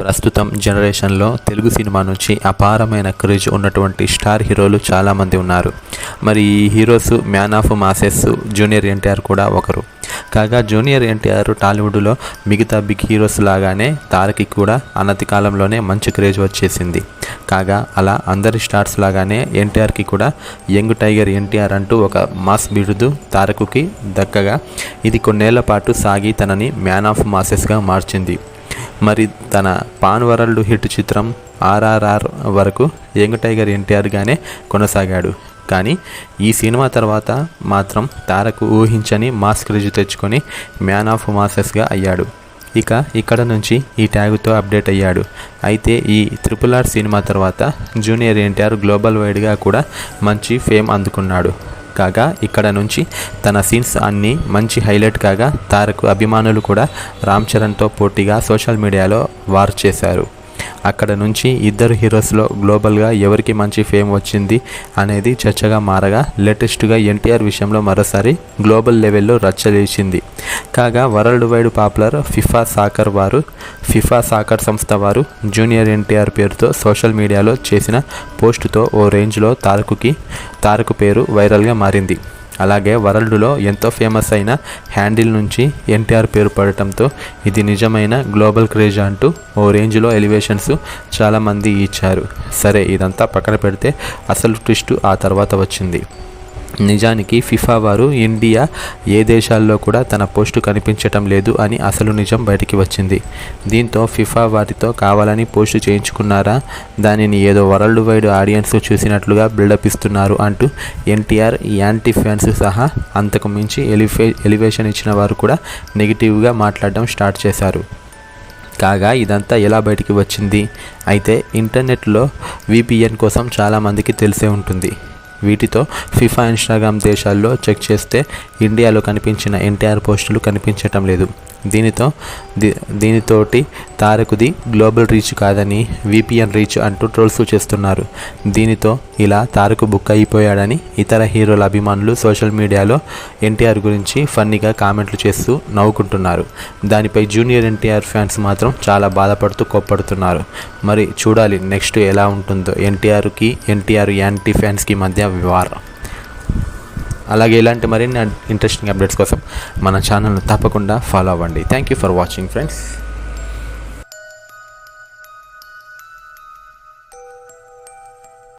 ప్రస్తుతం జనరేషన్లో తెలుగు సినిమా నుంచి అపారమైన క్రేజ్ ఉన్నటువంటి స్టార్ హీరోలు చాలామంది ఉన్నారు. మరి ఈ heroes man of masses junior NTR కూడా ఒకరు. కాగా జూనియర్ ఎన్టీఆర్ టాలీవుడ్లో మిగతా బిగ్ హీరోస్ లాగానే తారకి కూడా అనతి కాలంలోనే మంచి క్రేజ్ వచ్చేసింది. కాగా అలా అందరి స్టార్స్ లాగానే ఎన్టీఆర్కి కూడా యంగ్ టైగర్ ఎన్టీఆర్ అంటూ ఒక మాస్ బిరుదు తారకుకి దక్కగా ఇది కొన్నేళ్ళ పాటు సాగి తనని మ్యాన్ ఆఫ్ మాసెస్గా మార్చింది. మరి తన పాన్ వరల్డ్ హిట్ చిత్రం ఆర్ఆర్ఆర్ వరకు యంగ్ టైగర్ ఎన్టీఆర్గానే కొనసాగాడు. కానీ ఈ సినిమా తర్వాత మాత్రం తారకు ఊహించని మాస్ క్రేజ్ తెచ్చుకొని మ్యాన్ ఆఫ్ మాసెస్గా అయ్యాడు. ఇక ఇక్కడ నుంచి ఈ ట్యాగుతో అప్డేట్ అయ్యాడు. అయితే ఈ త్రిపుల్ ఆర్ సినిమా తర్వాత జూనియర్ ఎన్టీఆర్ గ్లోబల్ వైడ్గా కూడా మంచి ఫేమ్ అందుకున్నాడు. కాగా ఇక్కడ నుంచి తన సీన్స్ అన్నీ మంచి హైలైట్ కాగా తారకు అభిమానులు కూడా రామ్ చరణ్తో పోటీగా సోషల్ మీడియాలో వార్ చేశారు. అక్కడ నుంచి ఇద్దరు హీరోస్లో గ్లోబల్గా ఎవరికి మంచి ఫేమ్ వచ్చింది అనేది చర్చగా మారగా లేటెస్ట్గా ఎన్టీఆర్ విషయంలో మరోసారి గ్లోబల్ లెవెల్లో రచ్చలేచింది. కాగా world wide popular FIFA soccer వారు ఫిఫా సాకర్ సంస్థ వారు జూనియర్ ఎన్టీఆర్ పేరుతో సోషల్ మీడియాలో చేసిన పోస్టుతో ఓ రేంజ్లో తారకుకి తారకు పేరు వైరల్గా మారింది. అలాగే వరల్డ్లో ఎంతో ఫేమస్ అయిన హ్యాండిల్ నుంచి ఎన్టీఆర్ పేరు పడటంతో ఇది నిజమైన గ్లోబల్ క్రేజ్ అంటూ ఓ రేంజ్లో ఎలివేషన్స్ చాలామంది ఇచ్చారు. సరే ఇదంతా పక్కన పెడితే అసలు ట్విస్ట్ ఆ తర్వాత వచ్చింది. నిజానికి ఫిఫా వారు ఇండియా ఏ దేశాల్లో కూడా తన పోస్టు కనిపించటం లేదు అని అసలు నిజం బయటికి వచ్చింది. దీంతో ఫిఫా వారితో కావాలని పోస్టు చేయించుకున్నారా? దానిని ఏదో వరల్డ్ వైడ్ ఆడియన్స్ చూసినట్లుగా బిల్డప్ ఇస్తున్నారు అంటూ ఎన్టీఆర్ యాంటీ ఫ్యాన్స్ సహా అంతకు మించి ఎలిఫే ఎలివేషన్ ఇచ్చిన వారు కూడా నెగిటివ్గా మాట్లాడడం స్టార్ట్ చేశారు. కాగా ఇదంతా ఎలా బయటికి వచ్చింది? అయితే ఇంటర్నెట్లో విపిఎన్ కోసం చాలామందికి తెలిసే ఉంటుంది. వీటితో ఫిఫా ఇన్స్టాగ్రామ్ దేశాల్లో చెక్ చేస్తే ఇండియాలో కనిపించిన ఎన్టీఆర్ పోస్టులు కనిపించటం లేదు. దీనితో దీ దీనితోటి తారకుది గ్లోబల్ రీచ్ కాదని విపిఎన్ రీచ్ అంటూ ట్రోల్స్ చేస్తున్నారు. దీనితో ఇలా తారకు బుక్ అయిపోయాడని ఇతర హీరోల అభిమానులు సోషల్ మీడియాలో ఎన్టీఆర్ గురించి ఫన్నీగా కామెంట్లు చేస్తూ నవ్వుకుంటున్నారు. దానిపై జూనియర్ ఎన్టీఆర్ ఫ్యాన్స్ మాత్రం చాలా బాధపడుతూ కోప్పడుతున్నారు. మరి చూడాలి నెక్స్ట్ ఎలా ఉంటుందో ఎన్టీఆర్కి ఎన్టీఆర్ యాంటీ ఫ్యాన్స్కి మధ్య వివారం అలాగే ఇలాంటి మరిన్ని ఇంట్రెస్టింగ్ అప్డేట్స్ కోసం మన ఛానల్ను తప్పకుండా ఫాలో అవ్వండి. Thank you for watching friends